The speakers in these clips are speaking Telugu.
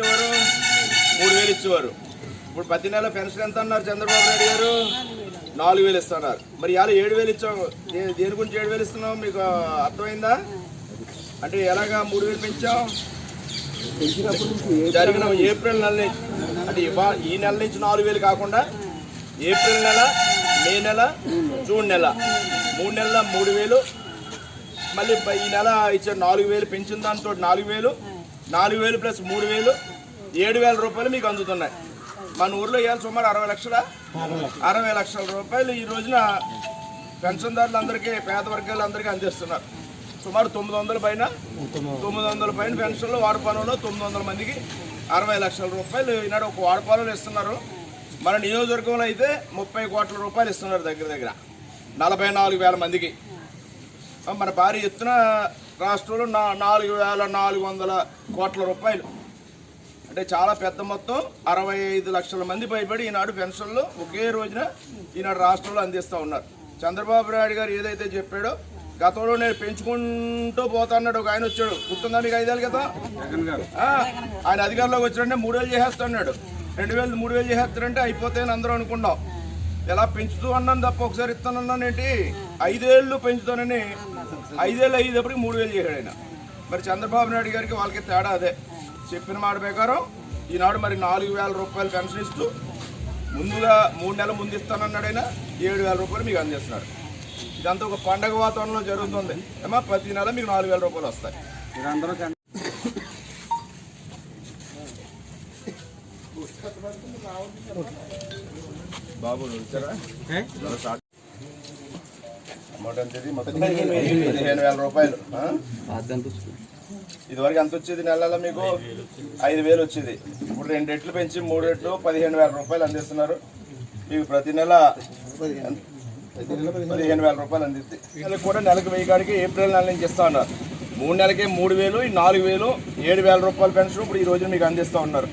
ఇచ్చేవారు? మూడు వేలు ఇచ్చేవారు. ఇప్పుడు ప్రతి నెల పెన్షన్ ఎంత అన్నారు చంద్రబాబు నాయుడు గారు? నాలుగు వేలు ఇస్తున్నారు. మరి ఇలా ఏడు వేలు ఇచ్చాము దేని గురించి ఏడు వేలు ఇస్తున్నాం మీకు అర్థమైందా? అంటే ఎలాగా మూడు వేలు పెంచాం జరిగిన ఏప్రిల్ నెల నుంచి. అంటే ఈ నెల నుంచి నాలుగు వేలు కాకుండా ఏప్రిల్ నెల మే నెల జూన్ నెల. మూడు నెలల మూడు వేలు. మళ్ళీ ఈ నెల ఇచ్చే నాలుగు వేలు పెంచిన దాంతో నాలుగు వేలు. నాలుగు వేలు ప్లస్ మూడు వేలు ఏడు వేల రూపాయలు మీకు అందుతున్నాయి. మన ఊర్లో ఇవాళ సుమారు అరవై లక్షల? అరవై లక్షల రూపాయలు ఈ రోజున పెన్షన్దారులందరికీ పేద వర్గాలందరికీ అందిస్తున్నారు. సుమారు తొమ్మిది వందల పైన తొమ్మిది వందల పైన పెన్షన్లు వాడపాలలో తొమ్మిది వందల మందికి అరవై లక్షల రూపాయలు ఈనాడు ఒక వాడపాలలో ఇస్తున్నారు. మన నియోజకవర్గంలో అయితే ముప్పై కోట్ల రూపాయలు ఇస్తున్నారు దగ్గర దగ్గర. నలభై నాలుగు వేల మందికి. మన భారీ ఎత్తున రాష్ట్రంలో నా నాలుగు వేల నాలుగు వందల కోట్ల రూపాయలు. అంటే చాలా పెద్ద మొత్తం అరవై ఐదు లక్షల మంది పైబడి ఈనాడు పెన్షన్లు ఒకే రోజున ఈనాడు రాష్ట్రంలో అందిస్తూ ఉన్నారు. చంద్రబాబు నాయుడు గారు ఏదైతే చెప్పాడో గతంలో నేను పెంచుకుంటూ పోతా అన్నాడు ఒక ఆయన వచ్చాడు. గుర్తుందా మీకు ఐదేళ్ళు కదా ఆయన అధికారంలోకి వచ్చాడంటే మూడు వేలు చేసేస్తా అన్నాడు. రెండు వేలు మూడు వేలు చేసేస్తారంటే అయిపోతాయని అందరూ అనుకున్నాం. ఎలా పెంచుతూ అన్నాను తప్ప ఒకసారి ఇస్తానన్నాను ఏంటి? ఐదేళ్ళు పెంచుతానని ఐదేళ్ళు అయ్యేటప్పటికి మూడు వేలు చేశాడు ఆయన. మరి చంద్రబాబు నాయుడు గారికి వాళ్ళకి తేడా అదే. చెప్పిన మాట ప్రకారం ఈనాడు మరి నాలుగు వేల రూపాయలు పెన్షన్ ఇస్తూ ముందుగా మూడు నెలల ముందు ఇస్తానన్నాడు ఆయన ఏడు వేల రూపాయలు మీకు అందిస్తున్నాడు. ఇదంతా ఒక పండగ వాతావరణంలో జరుగుతుంది. ఏమా ప్రతి నెల మీకు నాలుగు వేల రూపాయలు వస్తాయి. మీరందరూ బాబు మొత్తం పదిహేను వేల. రూపాయలు. ఆ? ఇదివరకు ఎంత వచ్చేది నెల నెల మీకు? ఐదు వేలు వచ్చేది. ఇప్పుడు రెండు రెట్లు పెంచి మూడు రెట్లు పదిహేను వేల రూపాయలు అందిస్తున్నారు. మీకు ప్రతి నెల పదిహేను. వేల రూపాయలు అందిస్తుంది నెలకు కూడా నెలకు వెయ్యి కాడికి ఏప్రిల్ నెల నుంచి ఇస్తా ఉన్నారు. మూడు నెలలకే మూడు వేలు నాలుగు వేలు ఏడు వేల రూపాయల పెన్షన్ ఇప్పుడు ఈ రోజు మీకు అందిస్తూ ఉన్నారు.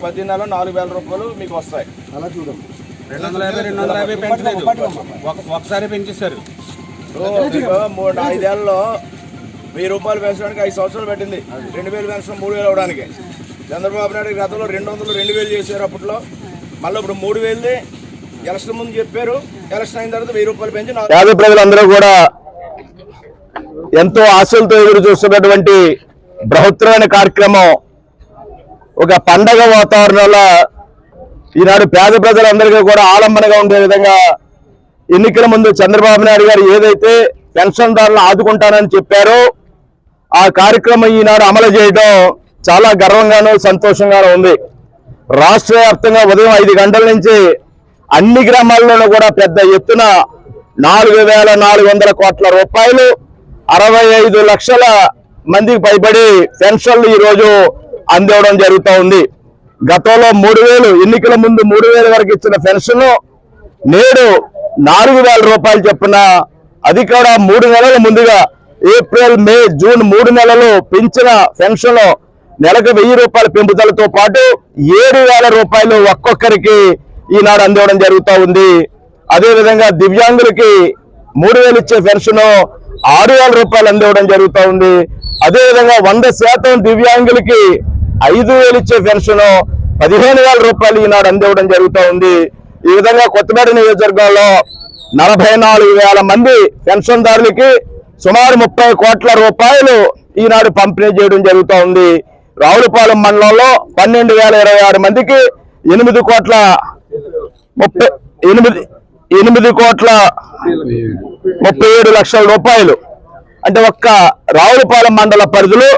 ప్రతి నెల నాలుగు వేల రూపాయలు మీకు వస్తాయి. రెండు వందల యాభై రెండు వందల యాభై పెంచలేదు. ఒక- ఒకసారి పెంచేశారు. మూడు ఐదేళ్ళలో వెయ్యి రూపాయలు పెంచడానికి ఐదు సంవత్సరాలు పెట్టింది. రెండు వేలు పెన్షన్ మూడు వేలు అవడానికి చంద్రబాబు నాయుడు గతంలో రెండు వందలు రెండు వేలు చేశారు అప్పట్లో. మళ్ళీ ఇప్పుడు మూడు వేలు ఎలక్షన్ ముందు చెప్పారు. ఎలక్షన్ అయిన తర్వాత వెయ్యి రూపాయలు పెంచి పేద ప్రజలందరూ కూడా ఎంతో ఆశలతో ఎదురు చూస్తున్నటువంటి బృహత్తరమైన కార్యక్రమం. ఒక పండగ వాతావరణంలో ఈనాడు పేద ప్రజలందరికీ కూడా ఆలంబనగా ఉండే విధంగా ఎన్నికల ముందు చంద్రబాబు నాయుడు గారు ఏదైతే పెన్షన్దారులను ఆదుకుంటానని చెప్పారో ఆ కార్యక్రమం ఈనాడు అమలు చేయడం చాలా గర్వంగానూ సంతోషంగానూ ఉంది. రాష్ట్ర వ్యాప్తంగా ఉదయం ఐదు గంటల నుంచి అన్ని గ్రామాల్లోనూ కూడా పెద్ద ఎత్తున నాలుగు వేల నాలుగు వందల కోట్ల రూపాయలు అరవై ఐదు లక్షల మందికి పైబడి పెన్షన్లు ఈరోజు అందివ్వడం జరుగుతూ ఉంది. గతంలో మూడు వేలు ఎన్నికల ముందు మూడు వేల వరకు ఇచ్చిన పెన్షన్ నేడు నాలుగు వేల రూపాయలు చొప్పున అది కూడా మూడు నెలల ముందుగా ఏప్రిల్ మే జూన్ మూడు నెలలు పెంచిన పెన్షన్ నెలకు వెయ్యి రూపాయల పెంపుదలతో పాటు ఏడు వేల రూపాయలు ఒక్కొక్కరికి ఈనాడు అందివ్వడం జరుగుతూ ఉంది. అదేవిధంగా దివ్యాంగులకి మూడు వేలు ఇచ్చే పెన్షన్ ఆరు వేల రూపాయలు అందివ్వడం జరుగుతూ ఉంది. అదేవిధంగా వంద శాతం దివ్యాంగులకి ఐదు వేలు ఇచ్చే పెన్షన్ పదిహేను వేల రూపాయలు ఈనాడు అందివ్వడం జరుగుతూ ఉంది. ఈ విధంగా కొత్తపేట నియోజకవర్గంలో నలభై నాలుగు వేల మంది పెన్షన్దారులకి సుమారు ముప్పై కోట్ల రూపాయలు ఈనాడు పంపిణీ చేయడం జరుగుతూ ఉంది. రావులపాలెం మండలంలో పన్నెండు వేల ఇరవై ఆరు మందికి ఎనిమిది కోట్ల ముప్పై ఎనిమిది ఎనిమిది కోట్ల ముప్పై ఏడు లక్షల రూపాయలు. అంటే ఒక్క రావులపాలెం మండల పరిధిలో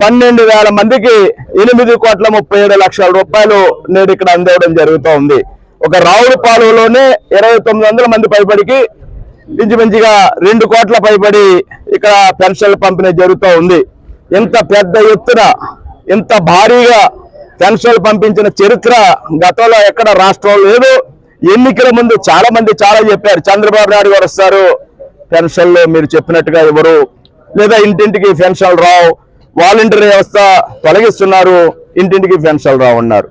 పన్నెండు వేల మందికి ఎనిమిది కోట్ల ముప్పై ఏడు లక్షల రూపాయలు నేడు ఇక్కడ అందివ్వడం జరుగుతూ ఉంది ఒక రావులపాలెంలోనే ఇరవై తొమ్మిది వందల మంది పైబడికి ఇంచుమించుగా రెండు కోట్ల పైబడి ఇక్కడ పెన్షన్లు పంపిణీ జరుగుతూ ఉంది ఇంత పెద్ద ఎత్తున ఇంత భారీగా పెన్షన్లు పంపించిన చరిత్ర గతంలో ఎక్కడ రాష్ట్రంలో లేదు. ఎన్నికల ముందు చాలా మంది చాలా చెప్పారు చంద్రబాబు నాయుడు గారు వస్తారు పెన్షన్లు మీరు చెప్పినట్టుగా ఇవ్వరు. లేదా ఇంటింటికి పెన్షన్లు రావు వాలంటీర్ వ్యవస్థ తొలగిస్తున్నారు ఇంటింటికి పెన్షన్లు రావున్నారు.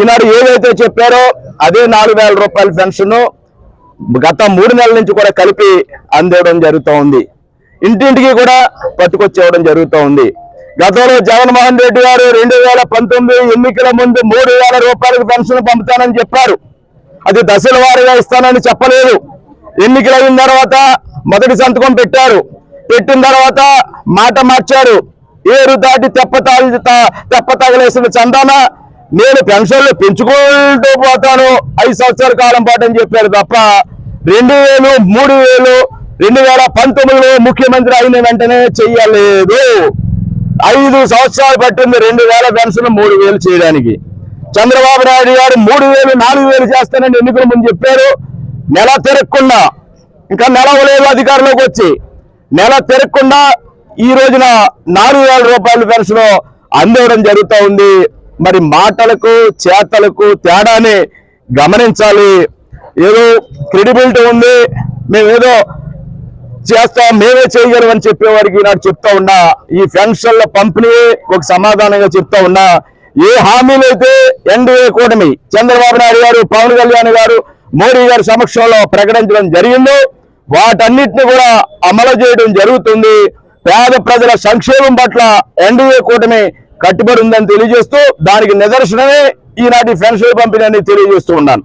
ఈనాడు ఏదైతే చెప్పారో అదే నాలుగు వేల రూపాయల పెన్షన్ గత మూడు నెలల నుంచి కూడా కలిపి అందేయడం జరుగుతూ ఉంది. ఇంటింటికి కూడా పట్టుకొచ్చేయడం ఇవ్వడం జరుగుతూ ఉంది. గతంలో జగన్మోహన్ రెడ్డి గారు రెండు వేల పంతొమ్మిది ఎన్నికల ముందు మూడు వేల రూపాయలకు పెన్షన్ పంపుతానని చెప్పారు. అది దశల వారీగా ఇస్తానని చెప్పలేదు. ఎన్నికలు అయిన తర్వాత మొదటి సంతకం పెట్టారు. పెట్టిన తర్వాత మాట మార్చారు. ఏరు దాటి తెప్ప తాగి త- తెప్ప తగలేసిన చందాన నేను పెన్షన్లు పెంచుకుంటూ పోతాను. ఐదు సంవత్సరాల కాలం పాటు అని చెప్పారు తప్ప రెండు వేలు మూడు వేలు రెండు వేల పంతొమ్మిదిలో ముఖ్యమంత్రి అయిన వెంటనే చెయ్యలేదు. ఐదు సంవత్సరాలు పట్టింది రెండు వేల పెన్షన్ మూడు వేలు చేయడానికి. చంద్రబాబు నాయుడు గారు మూడు వేలు నాలుగు వేలు చేస్తానని ఎన్నికల ముందు చెప్పారు. నెల తిరగకుండా ఇంకా నెల లేదు అధికారంలోకి వచ్చి. నెల తిరగకుండా ఈ రోజున నాలుగు వేల రూపాయల పెన్షన్ అందివ్వడం జరుగుతూ ఉంది. మరి మాటలకు చేతలకు తేడాని గమనించాలి. ఏదో క్రెడిబిలిటీ ఉంది. మేము ఏదో చేస్తాం మేమే చేయగలం అని చెప్పేవారికి నాకు చెప్తా ఉన్నా. ఈ పెన్షన్ల పంపిణీ ఒక సమాధానంగా చెప్తా ఉన్నా. ఏ హామీలు అయితే ఎన్డీఏ కూటమి చంద్రబాబు నాయుడు గారు పవన్ కళ్యాణ్ గారు మోడీ గారి సమక్షంలో ప్రకటించడం జరిగిందో వాటన్నిటిని కూడా అమలు చేయడం జరుగుతుంది. పేద ప్రజల సంక్షేమం పట్ల ఎన్డీఏ కూటమి కట్టుబడి ఉందని తెలియజేస్తూ దానికి నిదర్శనమే ఈనాటి పెన్షన్ పంపిణీ అని తెలియజేస్తూ ఉన్నాను.